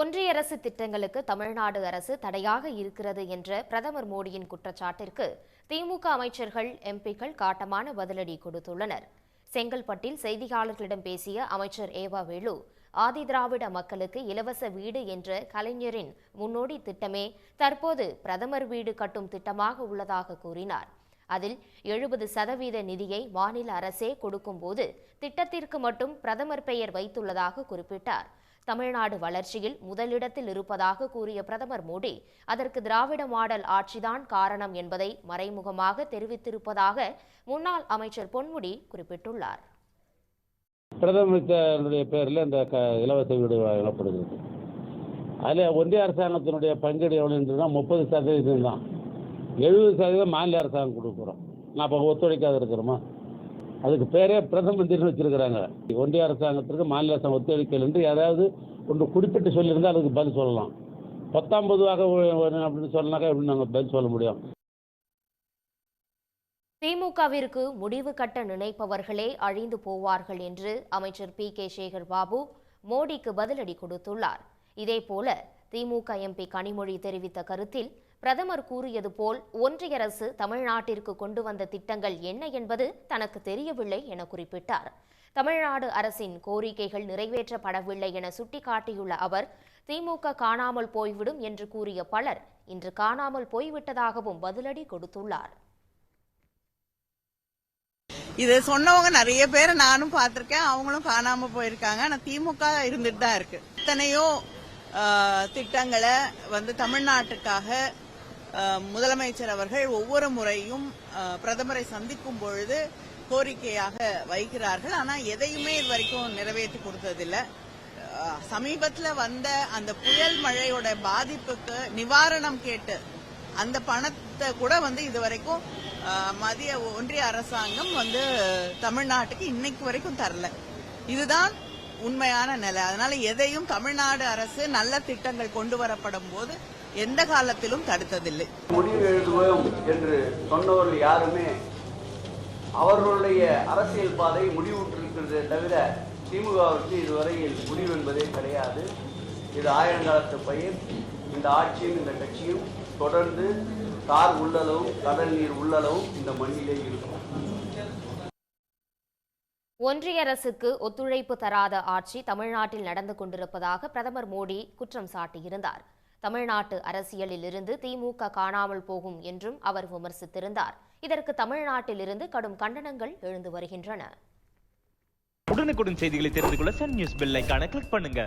ஒன்றிய அரசு திட்டங்களுக்கு தமிழ்நாடு அரசு தடையாக இருக்கிறது என்ற பிரதமர் மோடியின் குற்றச்சாட்டிற்கு திமுக அமைச்சர்கள் எம்பிக்கள் காட்டமான பதிலடி கொடுத்துள்ளனர். செங்கல்பட்டில் செய்தியாளர்களிடம் பேசிய அமைச்சர் ஏவா வேலு ஆதிதிராவிட மக்களுக்கு இலவச வீடு என்ற கலைஞரின் முன்னோடி திட்டமே தற்போது பிரதமர் வீடு கட்டும் திட்டமாக உள்ளதாக கூறினார். அதில் எழுபது சதவீத நிதியை மாநில அரசே கொடுக்கும்போது திட்டத்திற்கு மட்டும் பிரதமர் பெயர் வைத்துள்ளதாக குறிப்பிட்டார். தமிழ்நாடு வளர்ச்சியில் முதலிடத்தில் இருப்பதாக கூறிய பிரதமர் மோடி அதற்கு திராவிட மாடல் ஆட்சிதான் காரணம் என்பதை மறைமுகமாக தெரிவித்திருப்பதாக முன்னாள் அமைச்சர் பொன்முடி குறிப்பிட்டுள்ளார். பிரதமருடைய பேரில் இந்த க இலவச வீடு வழங்கப்படுகிறது. அதில் ஒன்றிய அரசாங்கத்தினுடைய பங்கீடு எவ்வளோன்றதுனா முப்பது சதவீதம் தான் எழுபது சதவீதம் மாநில அரசாங்கம் கொடுக்குறோம். நான் அப்போ ஒத்துழைக்காத இருக்கிறோமா? அதுக்கு பேரே பிரதம மந்திரின்னு வச்சிருக்கிறாங்க. ஒன்றிய அரசாங்கத்திற்கு மாநில அரசாங்கம் ஒத்துழைக்கல் என்று ஏதாவது ஒன்று குறிப்பிட்டு சொல்லியிருந்தால் அதுக்கு பதில் சொல்லலாம். பத்தாம் பொதுவாக அப்படின்னு சொன்னாக்கா எப்படி நாங்கள் பதில் சொல்ல முடியும்? திமுகவிற்கு முடிவு கட்ட நினைப்பவர்களே அழிந்து போவார்கள் என்று அமைச்சர் பி கே சேகர் பாபு மோடிக்கு பதிலடி கொடுத்துள்ளார். இதேபோல திமுக எம்பி கனிமொழி தெரிவித்த கருத்தில் பிரதமர் கூறியது போல் ஒன்றிய அரசு தமிழ்நாட்டிற்கு கொண்டு வந்த திட்டங்கள் என்ன என்பது தனக்கு தெரியவில்லை என குறிப்பிட்டார். தமிழ்நாடு அரசின் கோரிக்கைகள் நிறைவேற்றப்படவில்லை என சுட்டிக்காட்டியுள்ள அவர் திமுக காணாமல் போய்விடும் என்று கூறிய பலர் இன்று காணாமல் போய்விட்டதாகவும் பதிலடி கொடுத்துள்ளார். இதை சொன்னவங்க நிறைய பேரை நானும் பார்த்திருக்கேன். அவங்களும் காணாம போயிருக்காங்க. ஆனா திமுக இருந்துட்டு தான் இருக்கு. எத்தனையோ திட்டங்களை வந்து தமிழ்நாட்டுக்காக முதலமைச்சர் அவர்கள் ஒவ்வொரு முறையும் பிரதமரை சந்திக்கும் பொழுது கோரிக்கையாக வைக்கிறார்கள். ஆனால் எதையுமே இது வரைக்கும் நிறைவேற்றி கொடுத்ததில்லை. சமீபத்தில் வந்த அந்த புயல் மழையோட பாதிப்புக்கு நிவாரணம் கேட்டு அந்த பணத்தை கூட வந்து இது வரைக்கும் மத்திய ஒன்றிய அரசாங்கம் வந்து தமிழ்நாட்டுக்கு இன்னைக்கு வரைக்கும் தரல. இதுதான் உண்மையான நிலை. அதனால எதையும் தமிழ்நாடு அரசு நல்ல திட்டங்கள் கொண்டு வரப்படும் போது எந்த காலத்திலும் தடுத்ததில்லை. முடிவு எழுதுவோம் என்று சொன்னவர்கள் யாருமே அவர்களுடைய அரசியல் பாதை முடிவுற்றிருக்கிறதே தவிர திமுகவிற்கு இதுவரையில் முடிவு என்பதே கிடையாது. இது ஆயிரங்காலத்து பயிர். இந்த ஆட்சியும் இந்த கட்சியும் தொடர்ந்து கார் உள்ளளவும் கடல் நீர் உள்ளளவும் இந்த மண்ணிலே இருக்கும். ஒன்றிய அரசுக்கு ஒத்துழைப்பு தராத ஆட்சி தமிழ்நாட்டில் நடந்து கொண்டிருப்பதாக பிரதமர் மோடி குற்றம் சாட்டியிருந்தார். தமிழ்நாட்டு அரசியலில் இருந்து திமுக காணாமல் போகும் என்றும் அவர் விமர்சித்திருந்தார். இதற்கு தமிழ்நாட்டில் இருந்து கடும் கண்டனங்கள் எழுந்து வருகின்றன. உடனுக்குடன் செய்திகளை தெரிந்து கொள்ள சன் நியூஸ் பெல் கிளிக் பண்ணுங்க.